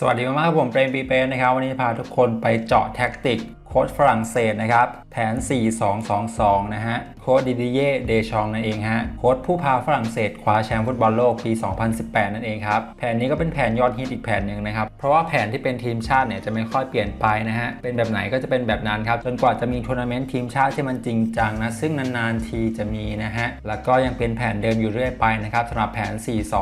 สวัสดีมากๆครับผมเปรมปีเป้นะครับ วันนี้พาทุกคนไปเจาะแท็กติกโค้ชฝรั่งเศสนะครับ แผน 4-2-2-2 นะฮะ ค้ดดิดิเย่เดชองนั่นเองฮะโค้ดผู้พาฝรั่งเศสคว้าแชมป์ฟุตบอลโลกปี 2018 นั่นเองครับ แผนนี้ก็เป็นแผนยอดฮิตอีกแผนหนึ่งนะครับ เพราะว่าแผนที่เป็นทีมชาติเนี่ยจะไม่ค่อยเปลี่ยนไปนะฮะ เป็นแบบไหนก็จะเป็นแบบนั้นครับ จนกว่าจะมีทัวร์นาเมนต์ทีมชาติที่มันจริงจังนะ ซึ่งนานๆทีจะมีนะฮะ แล้วก็ยังเป็นแผนเดิมอยู่เรื่อยไปนะครับสำหรับแผน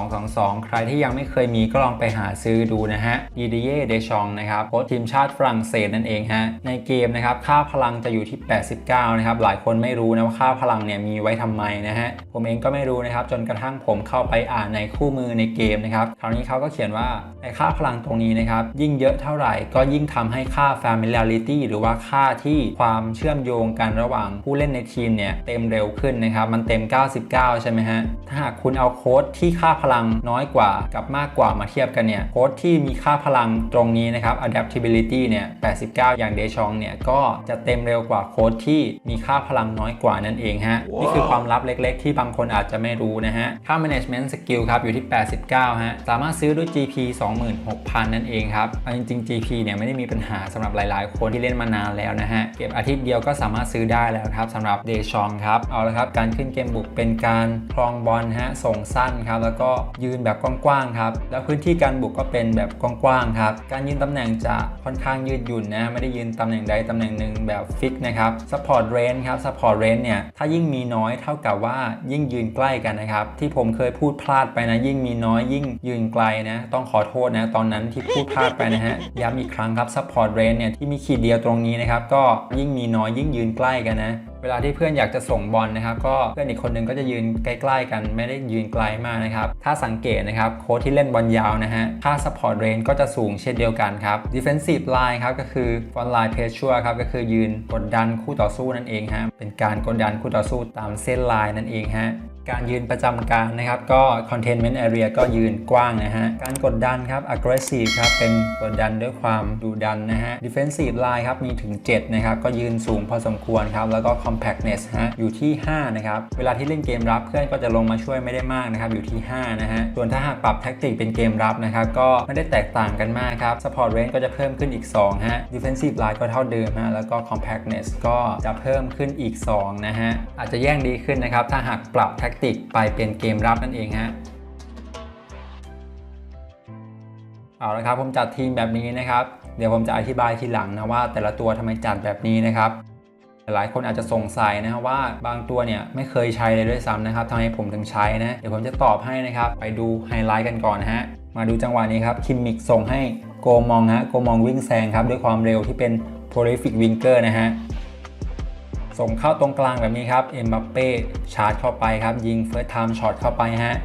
4-2-2-2 ใครที่ยังไม่เคยมีก็ลองไปหาซื้อดูนะฮะดิดิเย่เดชองนะครับโค้ชทีมชาติฝรั่งเศสนั่นเองฮะในเกมนะครับค่าพลังจะอยู่ที่ 89 นะครับหลายคนไม่รู้นะว่าค่าพลังเนี่ยมีไว้ทำไมนะฮะ ผมเองก็ไม่รู้นะครับ จนกระทั่งผมเข้าไปอ่านในคู่มือในเกมนะครับ คราวนี้เขาก็เขียนว่าไอ้ค่าพลังตรงนี้นะครับ ยิ่งเยอะเท่าไหร่ ก็ยิ่งทำให้ค่า familiarity หรือว่าค่าที่ความเชื่อมโยงกันระหว่างผู้เล่นในทีมเนี่ยเต็มเร็วขึ้นนะครับ มันเต็ม 99 ใช่ไหมฮะ ถ้าหากคุณเอาโค้ดที่ค่าพลังน้อยกว่ากับมากกว่ามาเทียบกันเนี่ย โค้ดที่มีค่าพลังตรงนี้นะครับ adaptability เนี่ย 89 อย่างเดชองเนี่ย ก็จะเต็มเร็วกว่าโค้ดที่มีค่าพลังน้อยกว่านั่นเองฮะนี่คือความลับเล็กๆ ที่บางคนอาจจะไม่รู้นะฮะ ค่า management skill ครับ อยู่ที่ 89 ฮะ สามารถซื้อด้วย GP 26,000 นั่นเองครับเอาจริงๆ GP เนี่ยไม่ได้มีปัญหาสำหรับหลายๆ คนที่เล่นมานานแล้วนะฮะ เก็บอาทิตย์เดียวก็สามารถซื้อได้แล้วครับสำหรับเดชองครับ เอาละครับ การขึ้นเกมบุกเป็นการครองบอลฮะ ส่งสั้นครับ แล้วก็ยืนแบบกว้างๆครับ แล้วพื้นที่การบุกก็เป็นแบบกว้างๆครับ การยืนตำแหน่งจะค่อนข้างยืดหยุ่นนะ ไม่ได้ยืนตำแหน่งใดตำแหน่งหนึ่งแบบฟิกนะครับ support range ครับ support range เนี่ยถ้ายิ่งมีน้อยเท่ากับว่ายิ่งยืนใกล้กันนะครับ ที่ผมเคยพูดพลาดไปนะ ยิ่งมีน้อยยิ่งยืนไกลนะ ต้องขอโทษนะ ตอนนั้นที่พูดพลาดไปนะฮะย้ำอีกครั้งครับ support range เนี่ยที่มีขีดเดียวตรงนี้นะครับก็ยิ่งมีน้อยยิ่งยืนใกล้กันนะเวลาที่เพื่อนอยากจะส่งบอลนะครับก็เพื่อนอีกคนนึงก็จะยืนใกล้ๆกันไม่ได้ยืนไกลมากนะครับถ้าสังเกตนะครับโค้ชที่เล่นบอลยาวนะฮะค่าสปอร์ตเรนก็จะสูงเช่นเดียวกันครับ defensive line ครับก็คือฟอนไลน์เพชชัวครับก็คือยืนกดดันคู่ต่อสู้นั่นเองฮะเป็นการกดดันคู่ต่อสู้ตามเส้นลายนั่นเองฮะ การยืนประจำการนะครับ ก็ containment area ก็ยืนกว้างนะฮะ การกดดันครับ aggressive ครับ เป็นกดดันด้วยความดุดันนะฮะ defensive line ครับ มีถึง 7 นะครับ ก็ยืนสูงพอสมควรครับ แล้วก็ compactness ฮะ อยู่ที่ 5 นะครับ เวลาที่เล่นเกมรับเพื่อนก็จะลงมาช่วยไม่ได้มากนะครับ อยู่ที่ 5 นะฮะ ส่วนถ้าหากปรับแท็กติกเป็นเกมรับนะครับ ก็ไม่ได้แตกต่างกันมากครับ support range ก็จะเพิ่มขึ้นอีก 2 ฮะ defensive line ก็เท่าเดิมฮะ แล้วก็ compactness ก็จะเพิ่มขึ้นอีก 2 นะฮะ อาจจะแย่งดีขึ้นนะครับ ถ้าหากปรับแท็กติกไปเป็นเกมรับนั่นเองฮะเอาละครับผมจัดทีมแบบนี้นะครับ เดี๋ยวผมจะอธิบายทีหลังนะว่า แต่ละตัวทำไมจัดแบบนี้นะครับหลายคนอาจจะสงสัยนะครับว่าบางตัวเนี่ยไม่เคยใช้เลยด้วยซ้ำนะครับทำไมผมถึงใช้นะเดี๋ยวผมจะตอบให้นะครับ ไปดูไฮไลท์กันก่อนฮะมาดูจังหวะนี้ครับคิมมิกส่งให้โกมองฮะโกมองวิ่งแซงครับด้วยความเร็วที่เป็น prolific winger นะฮะ ส่งเข้าตรงกลางแบบนี้ครับเอ็มบัปเป้ชาร์จเข้าไปครับ ยิงเฟิร์สไทม์ช็อตเข้าไปฮะ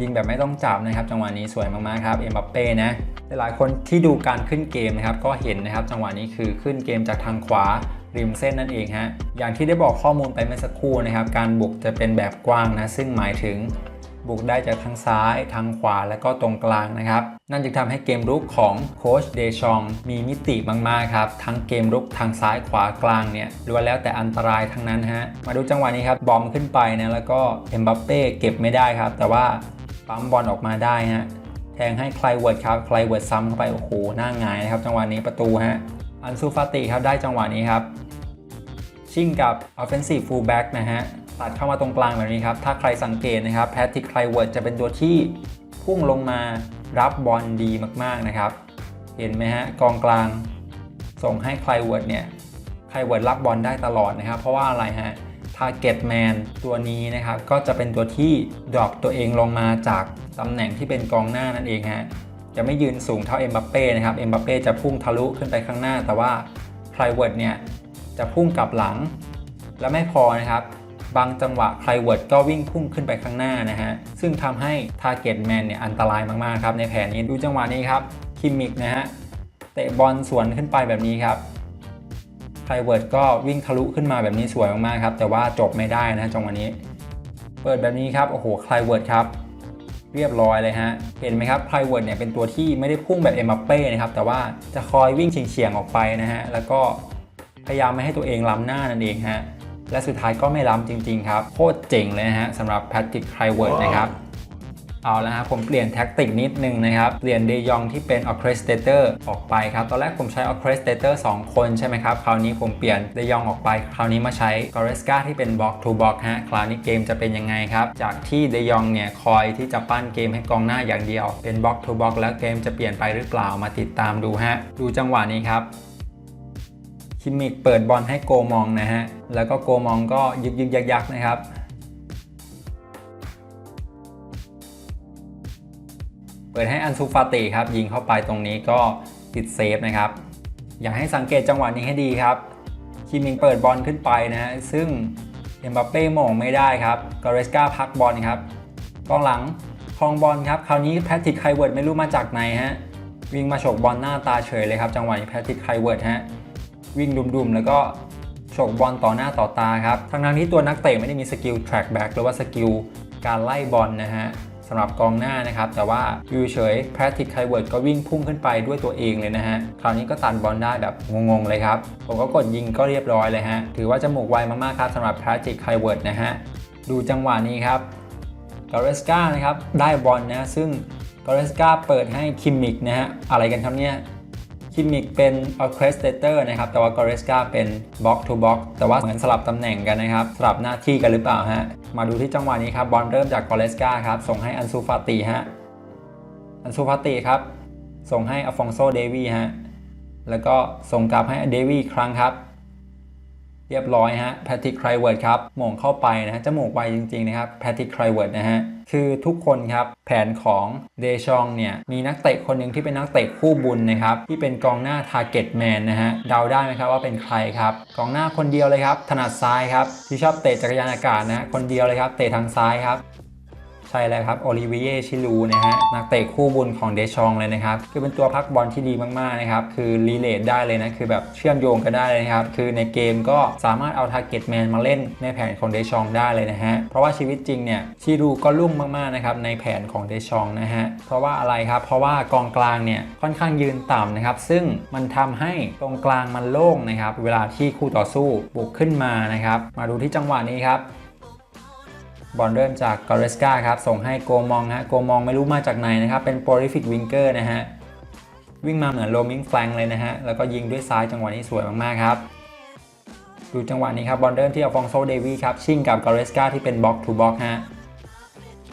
ยิงแบบไม่ต้องจับนะครับ จังหวะนี้สวยมากๆครับเอ็มบัปเป้นะหลายคนที่ดูการขึ้นเกมนะครับ ก็เห็นนะครับ จังหวะนี้คือขึ้นเกมจากทางขวาริมเส้นนั่นเองฮะอย่างที่ได้บอกข้อมูลไปเมื่อสักครู่นะครับ การบุกจะเป็นแบบกว้างนะซึ่งหมายถึงบุกได้จากทางซ้ายทางขวาและก็ตรงกลางนะครับ นั่นจึงทำให้เกมรุกของโค้ชเดชองมีมิติมากๆครับ ทั้งเกมรุกทางซ้ายขวากลางเนี่ยล้วนแล้วแต่อันตรายทั้งนั้นฮะ มาดูจังหวะนี้ครับ บอมขึ้นไปนะแล้วก็เอ็มบัปเป้เก็บไม่ได้ครับ แต่ว่าปั๊มบอลออกมาได้ฮะแทงให้ใครเวิร์ดครับใครเวิร์ดซ้ำเข้าไปโอ้โหหน้าหงายนะครับ จังหวะนี้ประตูฮะอันซูฟาติครับได้จังหวะนี้ครับชิ่งกับ offensive fullback นะฮะตัดเข้ามาตรงกลางแบบนี้ครับ ถ้าใครสังเกตนะครับแพทริกไคลเวิร์ดจะเป็นตัวที่ พุ่งลงมารับบอลดีมากๆนะครับ เห็นไหมฮะกองกลางส่งให้ไคลเวิร์ดเนี่ยไคลเวิร์ดรับบอลได้ตลอดนะครับ เพราะว่าอะไรฮะ target man ตัวนี้นะครับ ก็จะเป็นตัวที่ดรอปตัวเองลงมาจากตำแหน่งที่เป็นกองหน้านั่นเองฮะจะไม่ยืนสูงเท่าเอ็มบัปเป้นะครับเอ็มบัปเป้จะพุ่งทะลุขึ้นไปข้างหน้า แต่ว่าไคลเวิร์ดเนี่ยจะพุ่งกลับหลัง และไม่พอนะครับ บางจังหวะไคลเวิร์ดก็วิ่งพุ่งขึ้นไปข้างหน้านะฮะ ซึ่งทำให้ Target Man เนี่ยอันตรายมาก ๆ ครับ ในแผนนี้ดูจังหวะนี้ครับ คิมมิกนะฮะ เตะบอลสวนขึ้นไปแบบนี้ครับไคลเวิร์ดก็วิ่งทะลุขึ้นมาแบบนี้สวยมาก ๆ ครับ แต่ว่าจบไม่ได้นะจังหวะนี้ เปิดแบบนี้ครับ โอ้โหไคลเวิร์ดครับเรียบร้อยเลยฮะ เห็นไหมครับไคลเวิร์ดเนี่ยเป็นตัวที่ไม่ได้พุ่งแบบเอ็มบัปเป้นะครับ แต่ว่าจะคอยวิ่งเฉียงๆออกไปนะฮะ แล้วก็พยายามไม่ให้ตัวเองล้ำหน้านั่นเองฮะ และสุดท้ายก็ไม่ล้ำจริง ๆ ครับ โคตรเจ๋งเลยนะฮะสำหรับแพทริกไคลเวิร์ดนะครับเอาละครับผมเปลี่ยนแท็กติกนิดนึงนะครับ เปลี่ยนเดยองที่เป็นออเคสเตเตอร์ออกไปครับ ตอนแรกผมใช้ออเคสเตเตอร์2คนใช่ไหมครับ คราวนี้ผมเปลี่ยนเดยองออกไป คราวนี้มาใช้กอเรสกาที่เป็นบล็อกทูบล็อกฮะ คราวนี้เกมจะเป็นยังไงครับ จากที่เดยองเนี่ยคอยที่จะปั้นเกมให้กองหน้าอย่างเดียว เป็นบล็อกทูบล็อกแล้วเกมจะเปลี่ยนไปหรือเปล่ามาติดตามดูฮะ ดูจังหวะนี้ครับ คิมมิกเปิดบอลให้โกมองนะฮะ แล้วก็โกมองก็ยึกยึกยักยักนะครับ เปิดให้อันซูฟาติครับ ยิงเข้าไปตรงนี้ก็ติดเซฟนะครับ อยากให้สังเกตจังหวะนี้ให้ดีครับ คิมมิงเปิดบอลขึ้นไปนะฮะ ซึ่งเอ็มบัปเป้โมงไม่ได้ครับกอเรสกาพักบอลครับกองหลังครองบอลครับ คราวนี้แพทริกไคเวิร์ดไม่รู้มาจากไหนฮะ วิ่งมาฉกบอลหน้าตาเฉยเลยครับ จังหวะนี้แพทริกไคเวิร์ดฮะ วิ่งดุมๆ แล้วก็ฉกบอลต่อหน้าต่อตาครับ ทั้งนั้นที่ตัวนักเตะไม่ได้มีสกิล track back หรือว่าสกิลการไล่บอลนะฮะสำหรับกองหน้านะครับ แต่ว่าอยู่เฉยแพทริกไคเวิร์ดก็วิ่งพุ่งขึ้นไปด้วยตัวเองเลยนะฮะ คราวนี้ก็ตันบอลได้แบบงงๆเลยครับ ผมก็กดยิงก็เรียบร้อยเลยฮะ ถือว่าจมูกไวมากๆครับสำหรับแพทริกไคเวิร์ดนะฮะ ดูจังหวะนี้ครับกอเรสกานะครับได้บอลนะซึ่งกอเรสกาเปิดให้คิมมิกนะฮะอะไรกันครับเนี่ย คิมิกเป็นออเคสเตเตอร์นะครับ แต่ว่ากอเรสกาเป็นบล็อกทูบล็อกแต่ว่าเหมือนสลับตำแหน่งกันนะครับ สลับหน้าที่กันหรือเปล่าฮะ มาดูที่จังหวะนี้ครับ บอลเริ่มจากกอเรสกาครับ ส่งให้อันซูฟาติฮะ อันซูฟาติครับ ส่งให้อฟองโซเดวีฮะ แล้วก็ส่งกลับให้เดวีครั้งครับ เรียบร้อยฮะแพทริกไครเวิร์ดครับหม่งเข้าไปนะฮะจมูกไวจริงๆนะครับแพทริกไครเวิร์ดนะฮะคือทุกคนครับแผนของเดชองเนี่ยมีนักเตะคนหนึ่งที่เป็นนักเตะคู่บุญนะครับที่เป็นกองหน้าทาร์เก็ตแมนนะฮะเดาได้ไหมครับว่าเป็นใครครับกองหน้าคนเดียวเลยครับถนัดซ้ายครับที่ชอบเตะจักรยานอากาศนะฮะคนเดียวเลยครับเตะทางซ้ายครับ ใช่แล้วครับโอลิเวียชิลูนะฮะนักเตะคู่บุญของเดชองเลยนะครับ คือเป็นตัวพักบอลที่ดีมากๆนะครับ คือรีเลทได้เลยนะ คือแบบเชื่อมโยงกันได้เลยนะครับ คือในเกมก็สามารถเอาทาร์เก็ตแมนมาเล่นในแผนของเดชองได้เลยนะฮะ เพราะว่าชีวิตจริงเนี่ยชิลูก็ลุ่งมากๆนะครับในแผนของเดชองนะฮะ เพราะว่าอะไรครับ เพราะว่ากองกลางเนี่ยค่อนข้างยืนต่ำนะครับ ซึ่งมันทำให้ตรงกลางมันโล่งนะครับ เวลาที่คู่ต่อสู้บุกขึ้นมานะครับ มาดูที่จังหวะนี้ครับ บอลเริ่มจากกอเรสกาครับ ส่งให้โกมองฮะ โกมองไม่รู้มาจากไหนนะครับ เป็นโปรลิฟิกวิงเกอร์นะฮะ วิ่งมาเหมือนโรมิงแฟลงเลยนะฮะ แล้วก็ยิงด้วยซ้ายจังหวะนี้สวยมากๆครับ ดูจังหวะนี้ครับ บอลเริ่มที่อัลฟองโซเดวีครับ ชิ่งกับกอเรสกาที่เป็นบล็อกทูบล็อกฮะ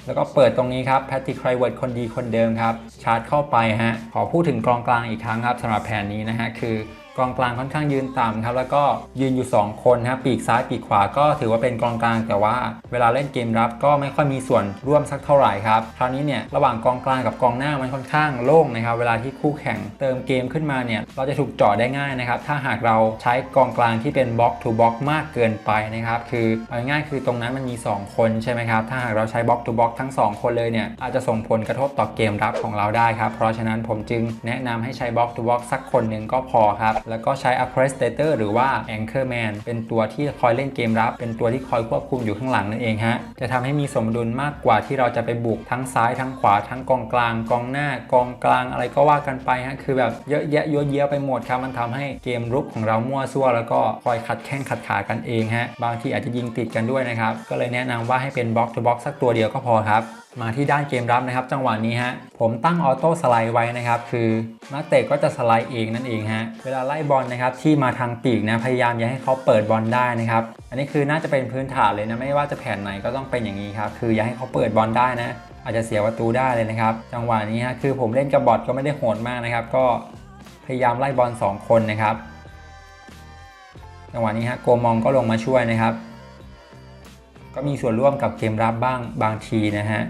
แล้วก็เปิดตรงนี้ครับ แพทติคไรเวิร์ดคนดีคนเดิมครับ ชาร์จเข้าไปฮะ ขอพูดถึงกองกลางอีกครั้งครับสำหรับแผนนี้นะฮะ คือ กองกลางค่อนข้างยืนต่ำครับแล้วก็ยืนอยู่ 2 คนครับปีกซ้ายปีกขวาก็ถือว่าเป็นกองกลาง แต่ว่าเวลาเล่นเกมรับก็ไม่ค่อยมีส่วนร่วมสักเท่าไหร่ครับคราวนี้เนี่ยระหว่างกองกลางกับกองหน้ามันค่อนข้างโล่งนะครับเวลาที่คู่แข่งเติมเกมขึ้นมาเนี่ยเราจะถูกเจาะได้ง่ายนะครับถ้าหากเราใช้กองกลางที่เป็นบล็อกทูบล็อกมากเกินไปนะครับคือเอาง่ายๆคือตรงนั้นมันมี 2 คนใช่ไหมครับถ้าหากเราใช้บล็อกทูบล็อกทั้ง 2 คนเลยเนี่ยอาจจะส่งผลกระทบต่อเกมรับของเราได้ครับเพราะฉะนั้นผมจึงแนะนำให้ใช้บล็อกทูบล็อกสักคนหนึ่งก็พอครับแล้วก็ใช้ a c r e s t a t o r หรือว่า Anchorman เป็นตัวที่คอยเล่นเกมรับ เป็นตัวที่คอยควบคุมอยู่ข้างหลังนั่นเองฮะ จะทำให้มีสมดุลมากกว่าที่เราจะไปบุกทั้งซ้ายทั้งขวาทั้งกองกลาง กองหน้ากองกลางอะไรก็ว่ากันไปฮะ คือแบบเยอะแยะเยอะเยะไปหมดครับมันทำให้เกมรุกของเรามั่วซั่วแล้วก็คอยขัดแข้งขัดขากันเองฮะ บางทีอาจจะยิงติดกันด้วยนะครับ ก็เลยแนะนำว่าให้เป็นบล็อกทูบ็อกสักตัวเดียวก็พอครับ มาที่ด้านเกมรับนะครับ จังหวะนี้ฮะผมตั้งออโต้สไลด์ไว้นะครับ คือนักเตะก็จะสไลด์เองนั่นเองฮะเวลาไล่บอลนะครับที่มาทางปีกนะพยายามอย่าให้เขาเปิดบอลได้นะครับ อันนี้คือน่าจะเป็นพื้นฐานเลยนะไม่ว่าจะแผนไหนก็ต้องเป็นอย่างนี้ครับคืออย่าให้เขาเปิดบอลได้นะ อาจจะเสียประตูได้เลยนะครับ จังหวะนี้ฮะคือผมเล่นกับบอทก็ไม่ได้โหดมากนะครับ ก็พยายามไล่บอลสองคนนะครับ จังหวะนี้ฮะโกมองก็ลงมาช่วยนะครับ ก็มีส่วนร่วมกับเกมรับบ้างบางทีนะฮะ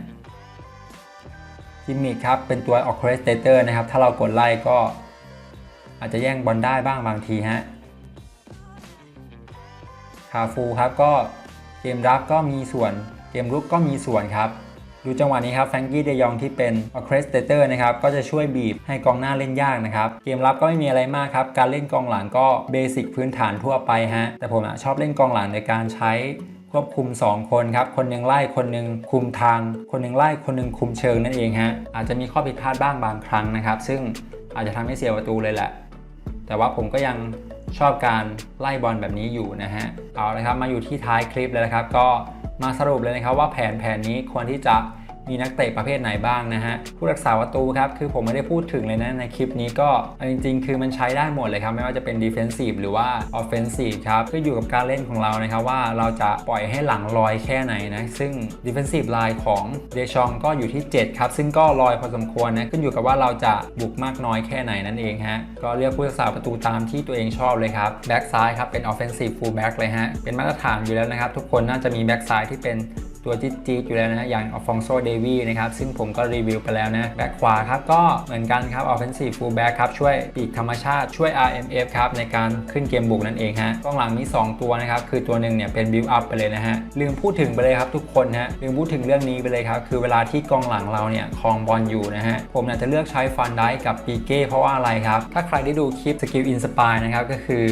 คิมมิคครับเป็นตัวออกเครสเตเตอร์นะครับ ถ้าเรากดไล่ก็อาจจะแย่งบอลได้บ้างบางทีฮะคาฟูครับก็เกมรับก็มีส่วนเกมรุกก็มีส่วนครับ ดูจังหวะนี้ครับแฟรงกี้เดยองที่เป็นอ r เครสเตเตอร์นะครับก็จะช่วยบีบให้กองหน้าเล่นยากนะครับ เกมรับก็ไม่มีอะไรมากครับ การเล่นกองหลังก็เบสิกพื้นฐานทั่วไปฮะแต่ผมอะชอบเล่นกองหลังในการใช้ ควบคุม 2 คนครับ คนหนึ่งไล่คนหนึ่งคุมทาง คนหนึ่งไล่คนหนึ่งคุมเชิงนั่นเองฮะอาจจะมีข้อผิดพลาดบ้างบางครั้งนะครับ ซึ่งอาจจะทำให้เสียประตูเลยแหละ แต่ว่าผมก็ยังชอบการไล่บอลแบบนี้อยู่นะฮะเอาละครับมาอยู่ที่ท้ายคลิปเลยนะครับ ก็มาสรุปเลยนะครับว่าแผนแผนนี้ควรที่จะ มีนักเตะประเภทไหนบ้างนะฮะผู้รักษาประตูครับคือผมไม่ได้พูดถึงเลยนะในคลิปนี้ก็จริง ๆ คือมันใช้ได้หมดเลยครับ ไม่ว่าจะเป็น defensive หรือว่า offensive ครับก็อยู่กับการเล่นของเรานะครับว่าเราจะปล่อยให้หลังลอยแค่ไหนนะ ซึ่ง defensive line ของเดชองก็อยู่ที่ 7 ครับ ซึ่งก็ลอยพอสมควรนะขึ้นอยู่กับว่าเราจะบุกมากน้อยแค่ไหนนั่นเองฮะก็เลือกผู้รักษาประตูตามที่ตัวเองชอบเลยครับแบ็กซ้ายครับเป็น offensive full back เลยฮะเป็นมาตรฐานอยู่แล้วนะครับทุกคนน่าจะมีแบ็กซ้ายที่เป็น ตัวจี๊ดๆอยู่แล้วนะอย่างอัลฟองโซเดวีนะครับซึ่งผมก็รีวิวไปแล้วนะแบ็กขวาครับก็เหมือนกันครับ offensive full back ครับช่วยปีกธรรมชาติช่วย RMF ครับในการขึ้นเกมบุกนั่นเองฮะกองหลังมี 2 ตัวนะครับคือตัวหนึ่งเนี่ยเป็น build up ไปเลยนะฮะลืมพูดถึงไปเลยครับทุกคนฮะลืมพูดถึงเรื่องนี้ไปเลยครับคือเวลาที่กองหลังเราเนี่ยครองบอลอยู่นะฮะผมเนี่ยจะเลือกใช้ฟันได้กับปีเก้เพราะว่าอะไรครับถ้าใครได้ดูคลิปสกิลอินสปายนะครับก็คือ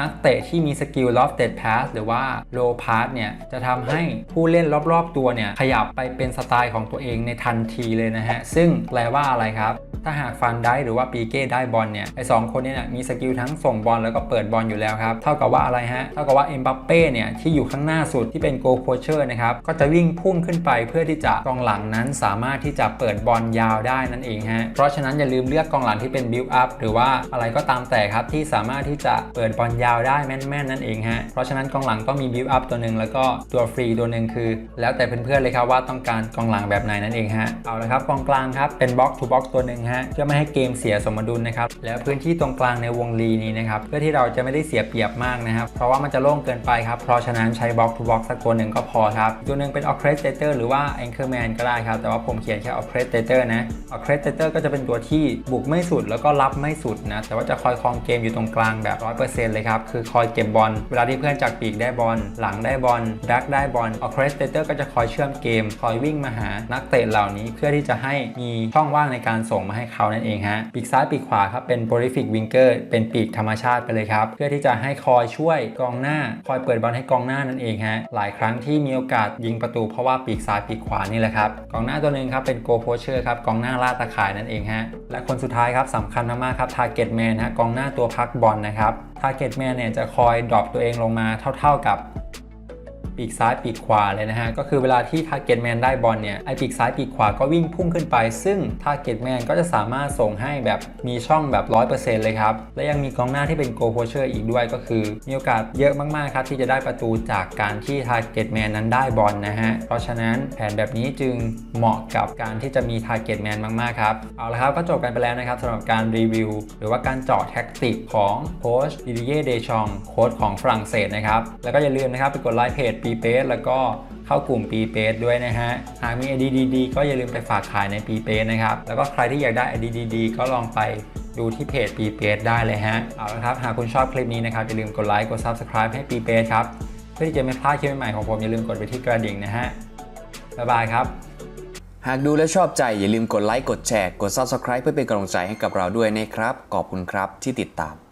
นักเตะที่มีสกิล lofted pass หรือว่า low pass เนี่ย จะทำให้ผู้เล่นรอบๆตัวเนี่ย ขยับไปเป็นสไตล์ของตัวเองในทันทีเลยนะฮะ ซึ่งแปลว่าอะไรครับ ถ้าหากฟันได้หรือว่าปีเก้ได้บอลเนี่ย ไอสองคนเนี้เนี่ยมีสกิลทั้งส่งบอลแล้วก็เปิดบอลอยู่แล้วครับ เท่ากับว่าอะไรฮะ เท่ากับว่าเอ็มบัปเป้เนี่ยที่อยู่ข้างหน้าสุดที่เป็นโกโคเชอร์นะครับ ก็จะวิ่งพุ่งขึ้นไปเพื่อที่จะกองหลังนั้นสามารถที่จะเปิดบอลยาวได้นั่นเองฮะ เพราะฉะนั้นอย่าลืมเลือกกองหลังที่เป็นบิลอัพหรือว่าอะไรก็ตามแต่ครับที่สามารถที่จะเปิดบอลยาวได้แม่นๆนั่นเองฮะ เพราะฉะนั้นกองหลังก็มีบิลอัพตัวหนึ่งแล้วก็ตัวฟรีตัวหนึ่งคือ แล้วแต่เพื่อนๆเลยครับว่าต้องการกองหลังแบบไหนนั่นเองฮะ เอาละครับกองกลางครับเป็นบล็อกทูบล็อกตัวหนึ่งฮะเพื่อไม่ให้เกมเสียสมดุลนะครับ แล้วพื้นที่ตรงกลางในวงรีนี้นะครับเพื่อที่เราจะไม่ได้เสียเปรียบมากนะครับ เพราะว่ามันจะโล่งเกินไปครับ เพราะฉะนั้นใช้บล็อกทูบล็อกสักตัวหนึ่งก็พอครับ ตัวหนึ่งเป็น orchestrator หรือว่า anchorman ก็ได้ครับ แต่ว่าผมเขียนแค่ orchestrator นะ orchestrator ก็จะเป็นตัวที่บุกไม่สุดแล้วก็รับไม่สุดนะแต่ว่าจะคอยครองเกมอยู่ตรงกลางแบบ100%เลยครับคือคอยเก็บบอล เวลาที่เพื่อนจากปีกได้บอล หลังได้บอลดักได้บอล orchestrator ก็จะคอยเชื่อมเกม คอยวิ่งมาหานักเตะเหล่านี้เพื่อที่จะให้มีช่องว่างในการส่งมาให้เขานั่นเองฮะ ปีกซ้ายปีกขวาครับเป็น prolific winger เป็นปีกธรรมชาติไปเลยครับ เพื่อที่จะให้คอยช่วยกองหน้า คอยเปิดบอลให้กองหน้านั่นเองฮะ หลายครั้งที่มีโอกาสยิงประตูเพราะว่าปีกซ้ายปีกขวานี่แหละครับ กองหน้าตัวหนึ่งครับเป็น go poacher ครับกองหน้าล่าตะข่ายนั่นเองฮะ และคนสุดท้ายครับสำคัญมากๆครับ target man ฮะกองหน้าตัวพักบอลนะครับ target man เนี่ยจะคอยดรอปตัวเองลงมาเท่า ๆกับ ปีกซ้ายปีกขวาเลยนะฮะ ก็คือเวลาที่ Target Man ได้บอลเนี่ย ไอปีกซ้ายปีกขวาก็วิ่งพุ่งขึ้นไป ซึ่ง Target Man ก็จะสามารถส่งให้แบบมีช่องแบบ 100%เลยครับ และยังมีกองหน้าที่เป็น Goal Poacher อีกด้วยก็คือ มีโอกาสเยอะมากๆครับที่จะได้ประตูจากการที่ Target Man นั้นได้บอลนะฮะ เพราะฉะนั้นแผนแบบนี้จึงเหมาะกับการที่จะมี Target Man มากๆครับ เอาละครับก็จบกันไปแล้วนะครับสำหรับการรีวิว หรือว่าการเจาะแท็กติกของโค้ชดิดิเยเดชองโค้ชของฝรั่งเศสนะครับแล้วก็อย่าลืมนะครับไปกดไลค์เพจปีเปสแล้วก็เข้ากลุ่มปีเปสด้วยนะฮะ หากมี ID ดีๆก็อย่าลืมไปฝากขายในปีเปสนะครับ แล้วก็ใครที่อยากได้ ID ดีๆก็ลองไปดูที่เพจปีเปสได้เลยฮะ เอาละครับ หากคุณชอบคลิปนี้นะครับ อย่าลืมกดไลค์ กด Subscribe ให้ปีเปสครับ เพื่อที่จะไม่พลาดคลิปใหม่ๆของผม อย่าลืมกดไปที่กระดิ่งนะฮะ บ๊ายบายครับหากดูและชอบใจอย่าลืมกดไลค์ กดแชร์ กด Subscribe เพื่อเป็นกำลังใจให้กับเราด้วยนะครับ ขอบคุณครับที่ติดตาม